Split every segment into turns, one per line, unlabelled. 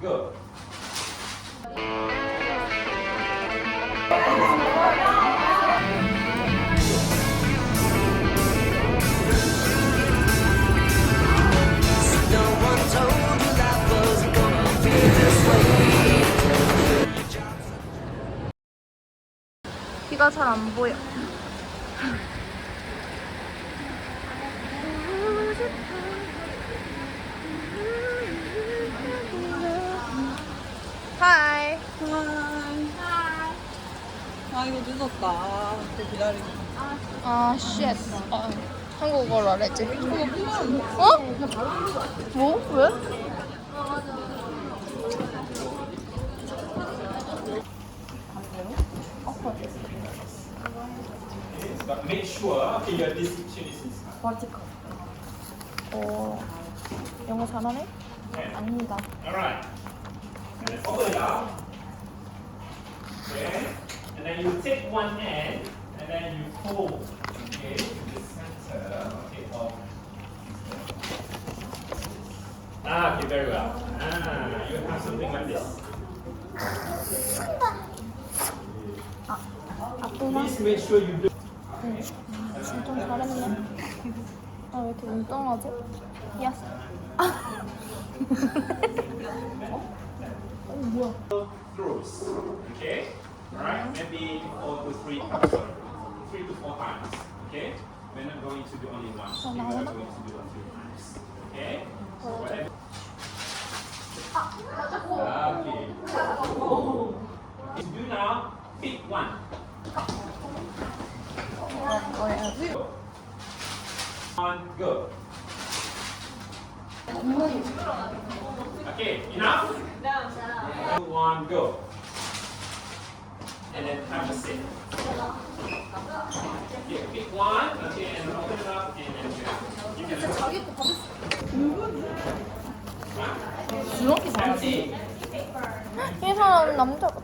Good. 한국어로 알았지? 어? 뭐? 왜?
But make sure okay, your description is inside.
어, 영어 잘하네? 아닙니다.
Alright. Up. Okay. And then you take one end and then you hold. Okay, Ah, okay, very well. Ah, you have something like this. Please make sure you do.
좀 잘했네. 아, 왜 이렇게 웅덩하지? 야스.
throws. Okay? Alright? Maybe four to three times. Sorry. Three to four times. Okay? We're not going to do only once. We are going to do it three times. Okay? Okay. Do now, pick one. One, go. Okay, enough? One, go. And then have a sit. Pick one, okay, and open it up, and then. You can
주먹이
empty.
이 사람 남자 같아.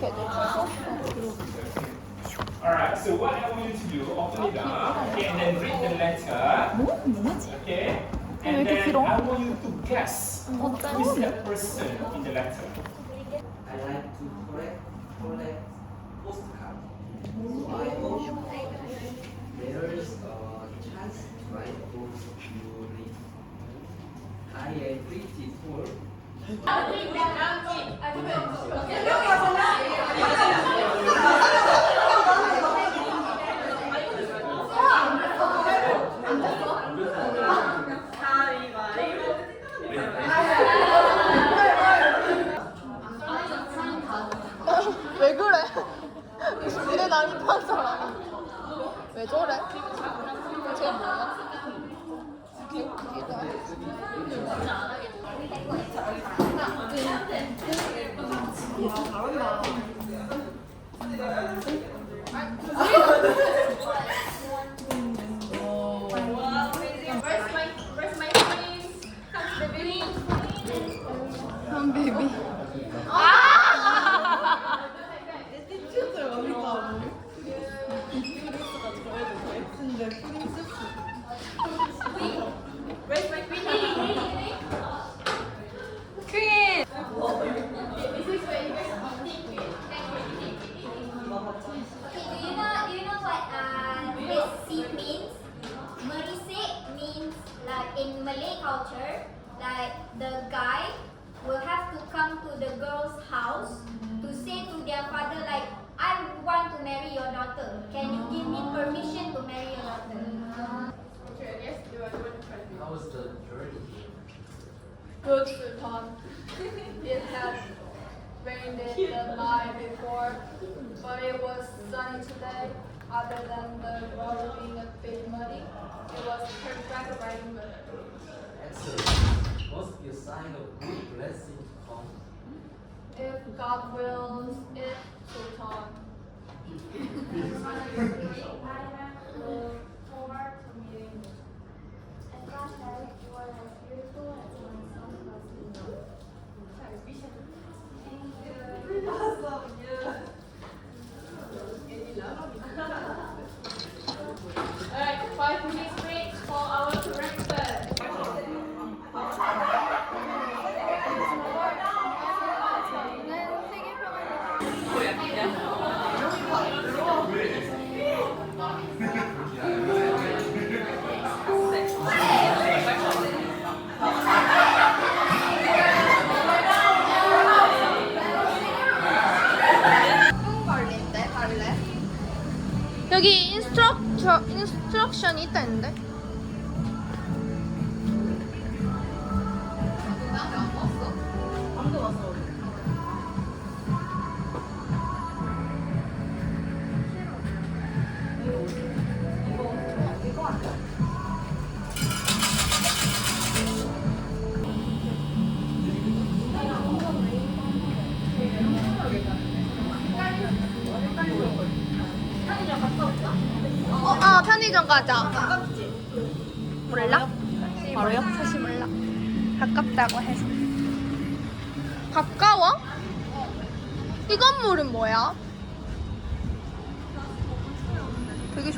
걔도
Alright, so what I want you to do, open it up, okay, and then read the letter. Okay? And
이렇게
then
길어?
I want you to guess who is that person in the letter.
I like to collect collect postcard. So I hope there's a chance to write books you read. I am pretty poor.
왜 그래? 내 난입한 사람. 왜 저래? 쟤 뭐야? 개웃기다.
Where's
culture, like the guy will have to come to the girl's house to say to their father like I want to marry your daughter. Can you give me permission to marry your daughter?
Okay, yes, do I want to
How was the journey?
Good Sultan. It has rained in the night before, but it was sunny today. Other than the road being a bit muddy, it was perfect riding weather.
Excellent. Must be a sign of good blessing to come.
If God wills it, Sultan. Thank you.
있다 했는데.
방금 왔 어.
어, 아 편의점 가자. 몰라? 바로요? 사실 몰라. 가깝다고 해서. 가까워? 이 건물은 뭐야? 되게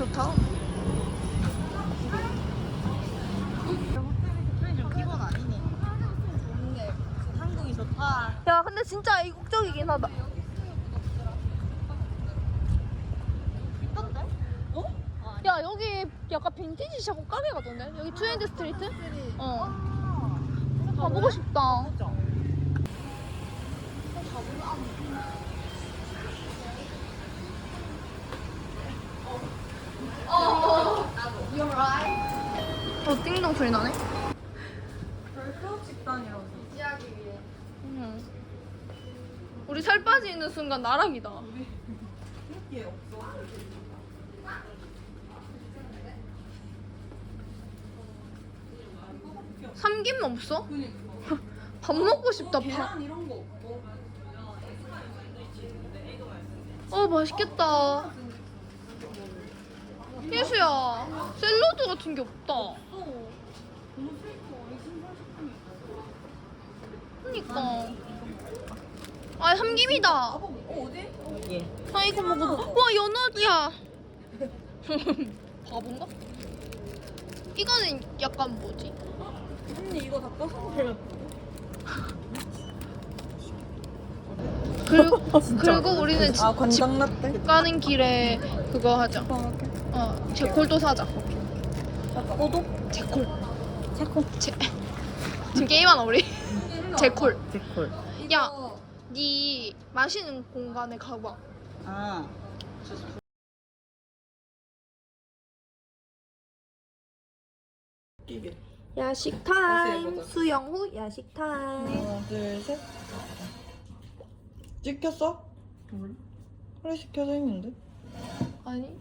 한국이 좋다.
야, 근데 진짜 이국적이긴 하다.
있던데? 어?
야, 여기 약간 빈티지 샵 가게 가던데? 여기 투엔드 스트리트? 어. 가보고 싶다. 어, 띵동 소리 나네?
별도 식당이라서.
응. 우리 살 빠지는 순간 나락이다.
이게 없어.
삼김 없어?
그니까.
밥 먹고 싶다, 밥.
계란 이런 거 없고.
어, 맛있겠다. 예수야, 샐러드 같은 게 없다.
너무 슬퍼. 이 신발 식품이.
그니까. 아, 삼김이다.
어, 어디? 예.
아, 이거 먹어봐. 와, 연어야. 바본가? 이거는 약간 뭐지?
언니 이거 다 떠서
그리고, 그리고 우리는 집,
아 관장 라떼?
가는 길에 그거 하자. 어, 제콜도 사자.
너도?
제콜. 제콜. 제, 지금 게임하나 우리? 제콜.
제콜.
야, 네 마시는 공간에 가봐.
아. 이게
야식
해보자.
수영 후 야식 타임.
하나 둘 셋. 찍혔어? 몰라. 플래시 켜져 있는데.
아니.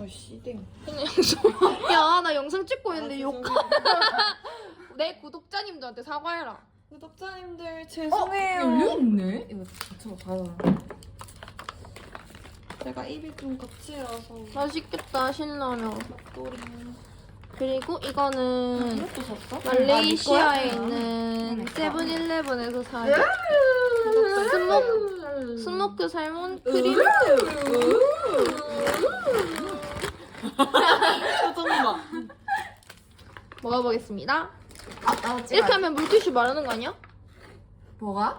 어씨 땡.
그냥 영상. 야, 나 영상 찍고 있는데 욕. 내 구독자님들한테 사과해라.
구독자님들 죄송해요.
열려있네?
이거 자체가 다. 제가 입이 좀 거칠어서
맛있겠다 신라면.
또리.
그리고 이거는
이것도 샀어?
말레이시아에
아, 네
있는
거야?
세븐일레븐에서 산 스모크 스모크 살몬 크림.
잠깐만.
먹어보겠습니다. 이렇게 하면 물티슈 마르는 거 아니야?
뭐가?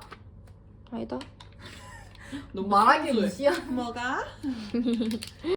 아니다.
너무
말하기. 무시야.
뭐가?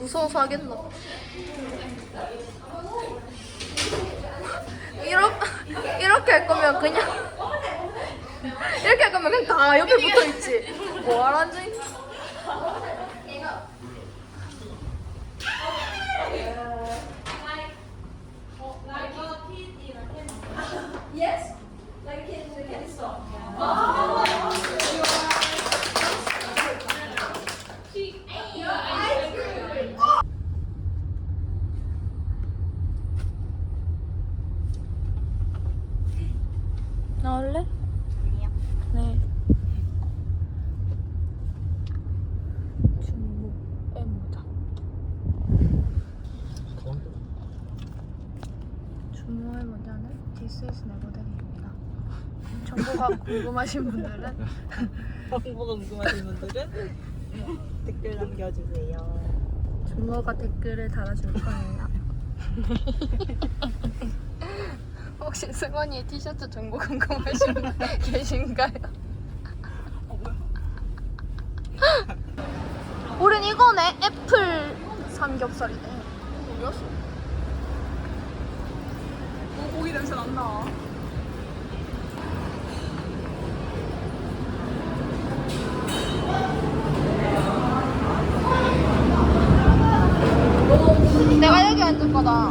무서워서 하겠나? 이렇게 이렇게 할 거면 그냥 이렇게 할 거면 그냥 다 옆에 붙어 있지. 뭐하러 앉 네. 궁금하신 분들은
정보가 궁금하신 분들은 네, 댓글 남겨주세요.
중모가 댓글을 달아줄 거예요. 혹시 승원이의 티셔츠 정보 궁금하신 분 계신가요? 우린 이거네 애플 삼겹살이네.
오, 고기 냄새 난다.
내가 여기 앉을 거다.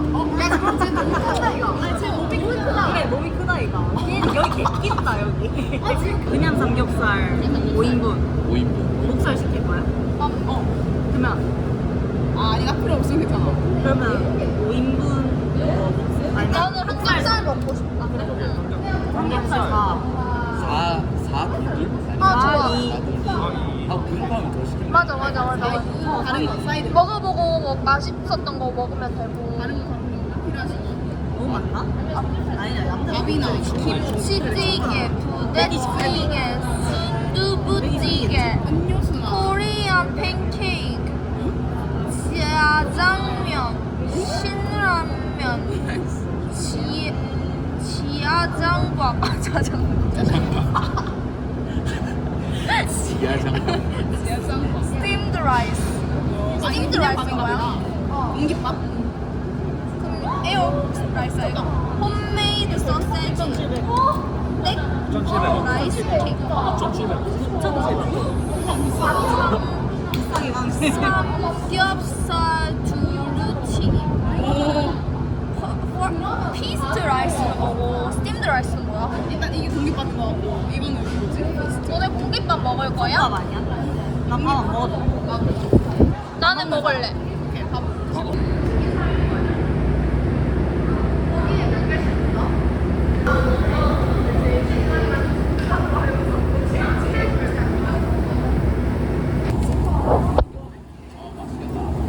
그래 몸이 크다 이거. 여기 개 끼다 여기. 삼겹살 5인분.
5인분.
목살 시킬 거야? 어. 그러면
아, 아니, 나 필요 없으면 괜찮아.
그러면 5인분 어, 목살. 아니
나는 삼겹살 먹고 싶다.
삼겹살 4.
4, 4분들?
아 좋아.
4분들. 아, 분파하면 더 시키는
맞아 맞아 맞아. 맞아.
다른 거, 사이드.
먹어보고 뭐 맛있었던 거 먹으면 되고.
다른 거 가면 필요하시고.
너무 많나? 아니야 양념.
밥이나
김치찌개, 부대찌개, 순두부찌개. 코리안 팬케이크, 짜장면, 신라면, 지 지아장과 아 짜장.
지하장.
스팀드 라이스. 스팀드 라이스인 거야?
공깃밥?
그럼 에어 라이스 이거. 홈메이드 네? 나는 먹을래.
오케이, 밥.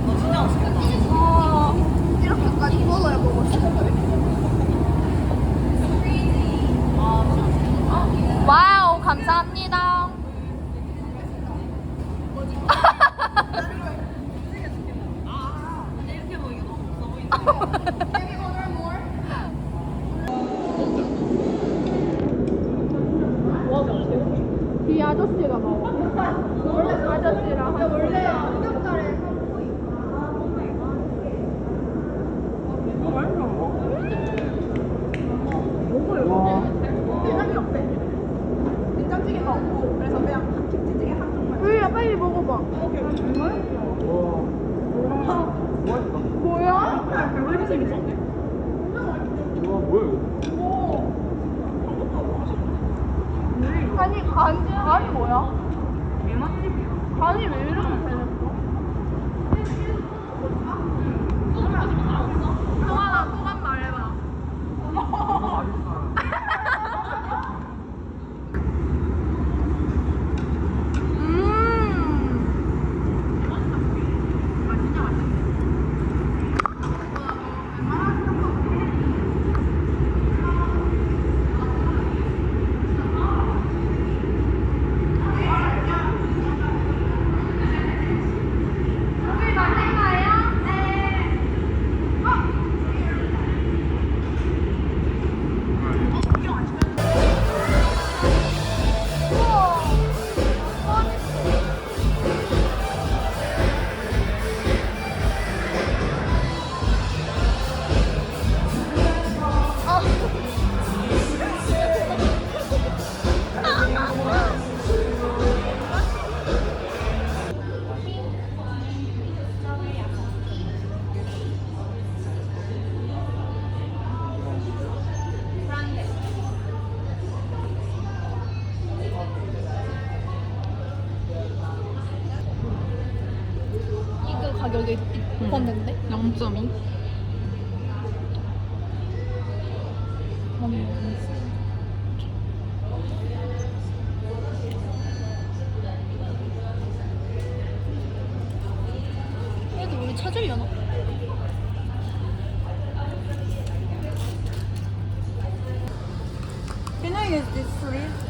너 진짜 맛있겠다.
이렇게까지 먹어야 먹을 수 있어. 와우 감사합니다.
이렇게 보이게 너무 없어 보인다.
이 아저씨가 먹어. 아저씨랑 한 원래 삼겹살에
된장찌개가 없고, 그래서 그냥 김치찌개 한 종만.
우리야 뭐야? 아니 간 간이 뭐야? 간이 왜 이렇게 되냈
use this sleeve?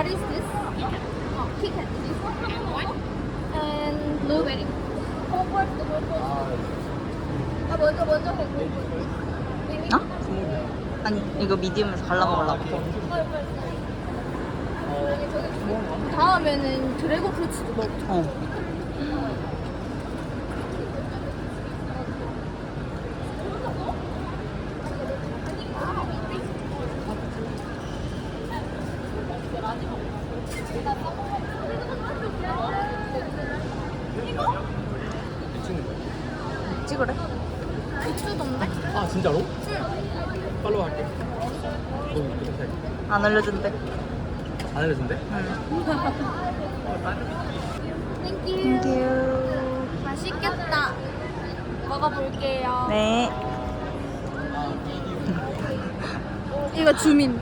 What is this? Oh, chicken. This one. And blueberry. Homework, the homework. 아 먼저 먼저 homework.
어? 아니 이거 미디움에서 갈라 먹으려고.
다음에는 드래곤 프루츠도 먹자.
어. 찍으래?
국수던데?
아 진짜로? 응 팔로우 할게 어, 이거 살.
안 알려준대.
안 알려준대?
땡큐. 맛있겠다. 먹어볼게요.
네.
이거 주민.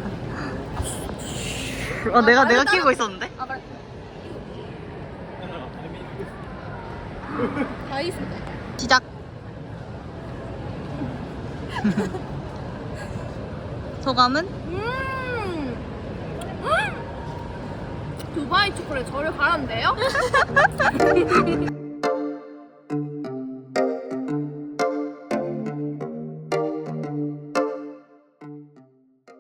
어 내가 내가 끼고 있었는데?
아 그래. 다 있어.
시작. 소감은?
음. 음. 두바이 초콜릿 저를 가란대요?